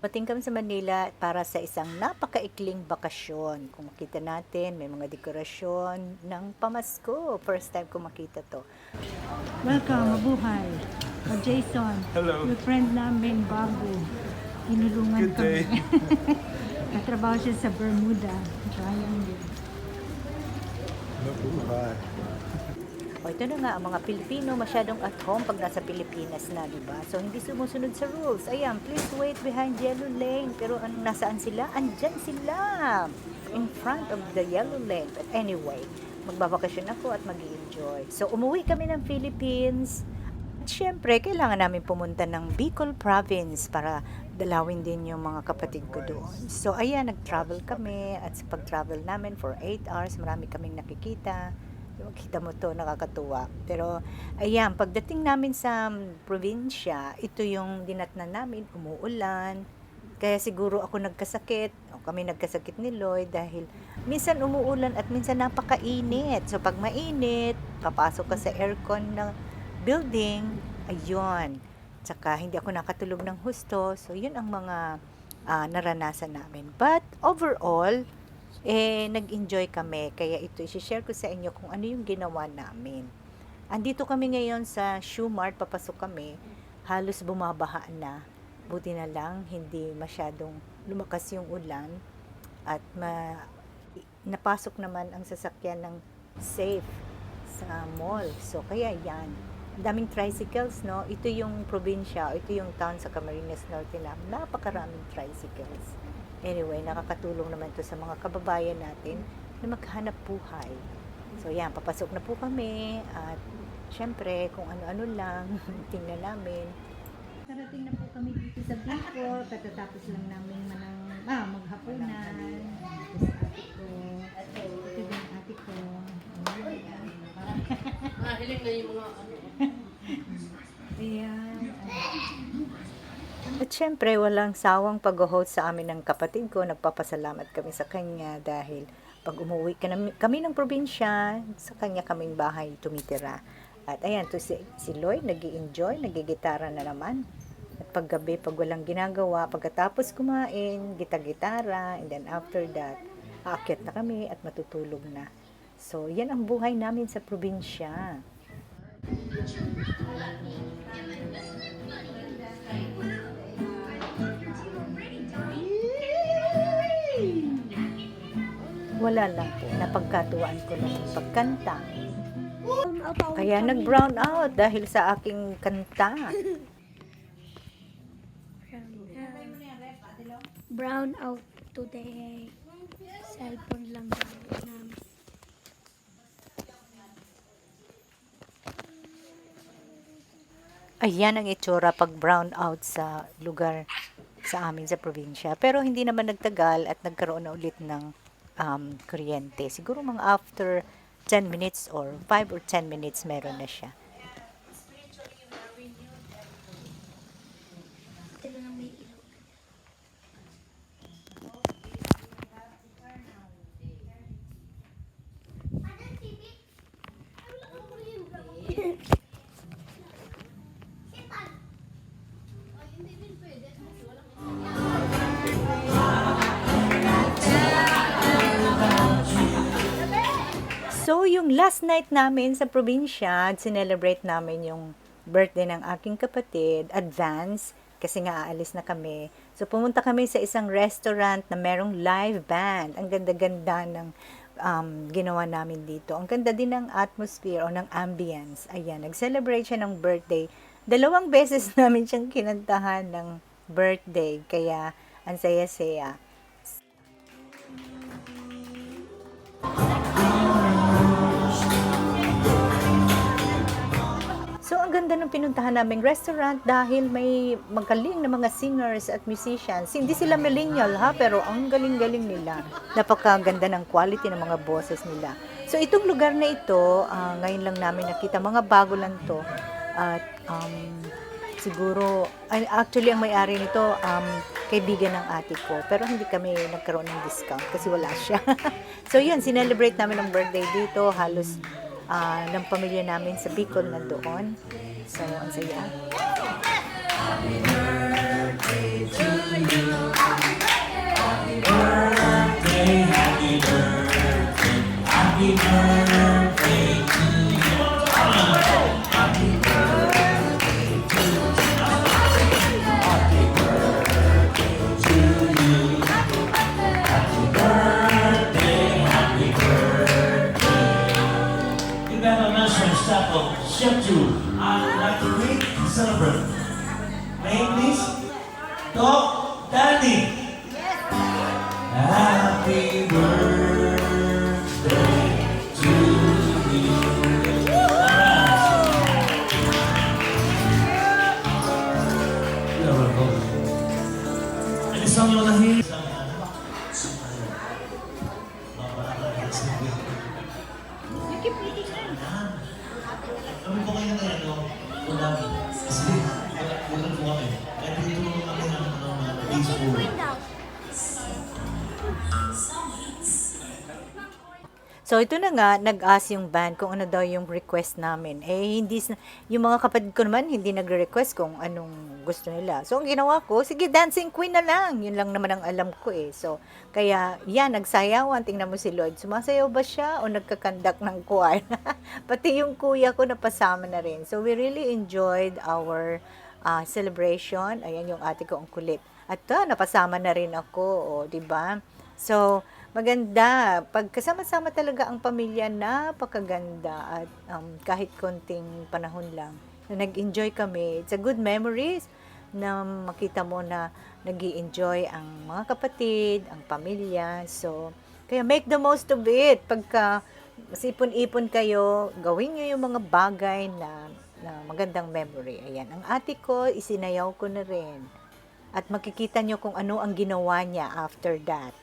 Pating kami sa Manila para sa isang napakaikling bakasyon. Kung makita natin, may mga dekorasyon ng pamasko. First time ko makita to. Welcome, mabuhay. O Jason, Hello. your friend namin bago. Tinulungan Good day. kami. Katrabaho siya sa Bermuda. Triangle. Mabuhay. O ito na nga, ang mga Pilipino masyadong at home pag nasa Pilipinas na, di ba? So, hindi sumusunod sa rules. Ayan, please wait behind yellow lane. Pero an nasaan sila? Andyan sila! In front of the yellow lane. But anyway, magbabakasyon ako at mag enjoy So, umuwi kami ng Philippines. At syempre, kailangan namin pumunta ng Bicol Province para dalawin din yung mga kapatid ko doon. So, ayan, nag-travel kami. At sa pag-travel namin for 8 hours, marami kaming nakikita. Makita mo to, nakakatuwa. Pero, ayan, pagdating namin sa probinsya, ito yung dinatnan namin, umuulan. Kaya siguro ako nagkasakit, o kami nagkasakit ni Lloyd dahil minsan umuulan at minsan napakainit. So, pag mainit, papasok ka sa aircon ng building, ayun. Tsaka, hindi ako nakatulog ng husto. So, yun ang mga ah, naranasan namin. But, overall, eh, nag-enjoy kami. Kaya ito, isi-share ko sa inyo kung ano yung ginawa namin. Andito kami ngayon sa Shoe papasok kami. Halos bumabaha na. Buti na lang, hindi masyadong lumakas yung ulan. At ma napasok naman ang sasakyan ng safe sa mall. So, kaya yan. Daming tricycles, no? Ito yung probinsya, ito yung town sa Camarines Norte na napakaraming tricycles. Anyway, nakakatulong naman to sa mga kababayan natin na maghanap buhay. So yan, papasok na po kami at syempre kung ano-ano lang, tingnan namin. Karating na po kami dito sa Bicol. Katatapos lang namin manang, ah, maghapunan. Ito sa ate ko. Ito din ang ate ko. Ah, hiling na yung mga ano. Ayan. At syempre, walang sawang pag-host sa amin ng kapatid ko. Nagpapasalamat kami sa kanya dahil pag umuwi ka nami- kami ng probinsya, sa kanya kaming bahay tumitira. At ayan, to si, si Lloyd, nag enjoy nagigitara na naman. At paggabi, pag walang ginagawa, pagkatapos kumain, gita-gitara, and then after that, aakyat na kami at matutulog na. So, yan ang buhay namin sa probinsya. Wala lang po, napagkatuwaan ko ng pagkanta. Kaya nag-brown out dahil sa aking kanta. brown out today. Cellphone lang gamit namin. Ayan ang itsura pag brown out sa lugar sa amin sa probinsya. Pero hindi naman nagtagal at nagkaroon na ulit ng um, kuryente. Siguro mga after 10 minutes or 5 or 10 minutes meron na siya. May So, yung last night namin sa probinsya, sinelebrate namin yung birthday ng aking kapatid, advance, kasi nga aalis na kami. So, pumunta kami sa isang restaurant na merong live band. Ang ganda-ganda ng um, ginawa namin dito. Ang ganda din ng atmosphere o ng ambience. Ayan, nag-celebrate siya ng birthday. Dalawang beses namin siyang kinantahan ng birthday, kaya ang saya-saya. So, ang ganda ng pinuntahan naming restaurant dahil may magaling na mga singers at musicians. Hindi sila millennial ha, pero ang galing-galing nila. Napakaganda ng quality ng mga boses nila. So, itong lugar na ito, ah, ngayon lang namin nakita, mga bago lang to. At um, siguro, actually ang may-ari nito, um, kaibigan ng ate ko. Pero hindi kami nagkaroon ng discount kasi wala siya. so, yun, sinelebrate namin ang birthday dito. Halos ah, ng pamilya namin sa Bicol na doon. So, ang saya. In that announcement staff of Chef Ju, I would like to greet and celebrate. Name please? Doc Danny. Happy birthday to you. You're welcome. Ano isang yung lahi? Isang ano? Kami po kayo na ano, wala. Kasi wala, po kami. Kaya tinutulungan kami ng ano, mga baseball. So ito na nga, nag-ask yung band kung ano daw yung request namin. Eh, hindi, yung mga kapatid ko naman, hindi nagre-request kung anong gusto nila. So, ang ginawa ko, sige, dancing queen na lang. Yun lang naman ang alam ko eh. So, kaya, yan, nagsayawan. Tingnan mo si Lloyd. Sumasayaw ba siya o nagkakandak ng choir? Pati yung kuya ko napasama na rin. So, we really enjoyed our ah, celebration. Ayan yung ate ko ang kulit. At ah, napasama na rin ako, o, di ba? So, maganda. Pag kasama-sama talaga ang pamilya, napakaganda. At um, kahit konting panahon lang, na nag-enjoy kami. It's a good memories na makita mo na nag enjoy ang mga kapatid, ang pamilya. So, kaya make the most of it. Pagka masipon-ipon kayo, gawin nyo yung mga bagay na, na magandang memory. Ayan. Ang ate ko, isinayaw ko na rin. At makikita nyo kung ano ang ginawa niya after that.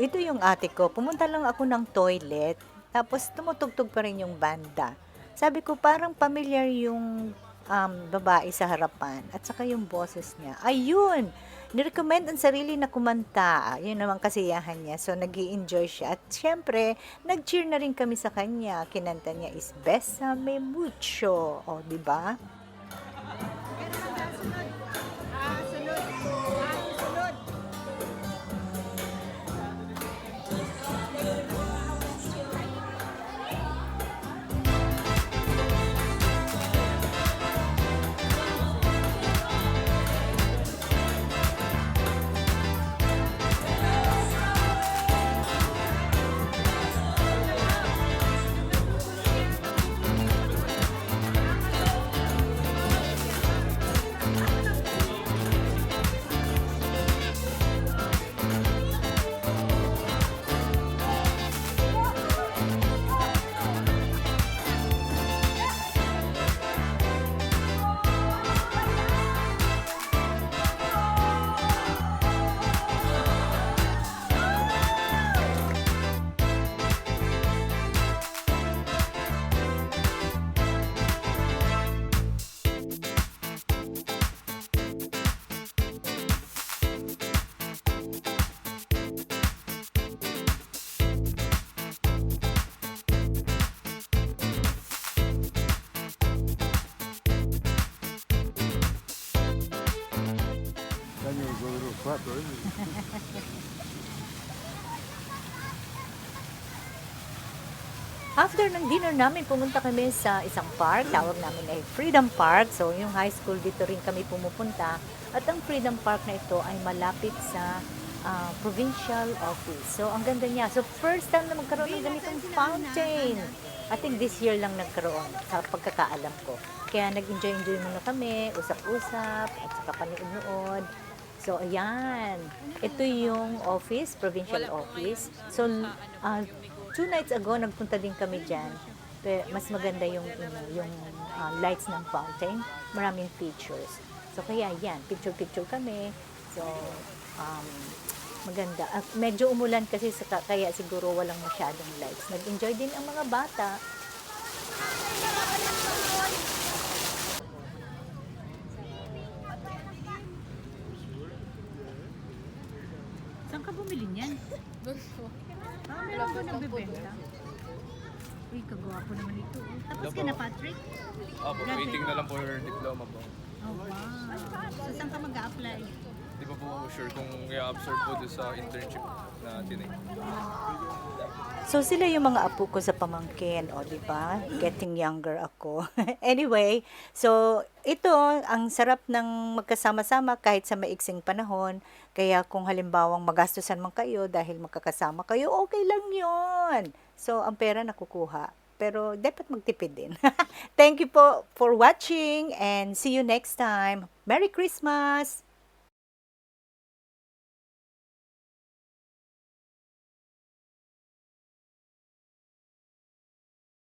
Ito yung ate ko. Pumunta lang ako ng toilet. Tapos tumutugtog pa rin yung banda. Sabi ko, parang familiar yung um, babae sa harapan. At saka yung boses niya. Ayun! Nirecommend ang sarili na kumanta. Yun naman kasiyahan niya. So, nag enjoy siya. At syempre, nag-cheer na rin kami sa kanya. Kinanta niya is Besame Mucho. O, di ba? Bro? After ng dinner namin, pumunta kami sa isang park. Tawag namin ay Freedom Park. So, yung high school dito rin kami pumupunta. At ang Freedom Park na ito ay malapit sa ah, provincial office. So, ang ganda niya. So, first time na magkaroon ng ganitong fountain. I think this year lang nagkaroon sa pagkakaalam ko. Kaya nag-enjoy-enjoy muna kami, usap-usap, at saka panood-nood. So, ayan. Ito yung office, provincial office. So, ah, two nights ago, nagpunta din kami dyan. Pero mas maganda yung, ano, yung ah, lights ng fountain. Maraming features. So, kaya yan, picture-picture kami. So, um, maganda. At medyo umulan kasi sa, kaya siguro walang masyadong lights. Nag-enjoy din ang mga bata. Saan ka bumili niyan? Ah, meron ba nagbebenta? Uy, kagwapo naman ito. oh. Tapos ka na, Patrick? Opo, waiting na lang po your diploma po. Oh, wow. So, saan ka mag-a-apply? Di ba po sure kung i-absorb po doon sa internship na tinay. So sila yung mga apo ko sa pamangkin, o di ba? Getting younger ako. anyway, so ito ang sarap ng magkasama-sama kahit sa maiksing panahon. Kaya kung halimbawang magastusan man kayo dahil magkakasama kayo, okay lang 'yon. So ang pera nakukuha. Pero dapat magtipid din. Thank you po for watching and see you next time. Merry Christmas!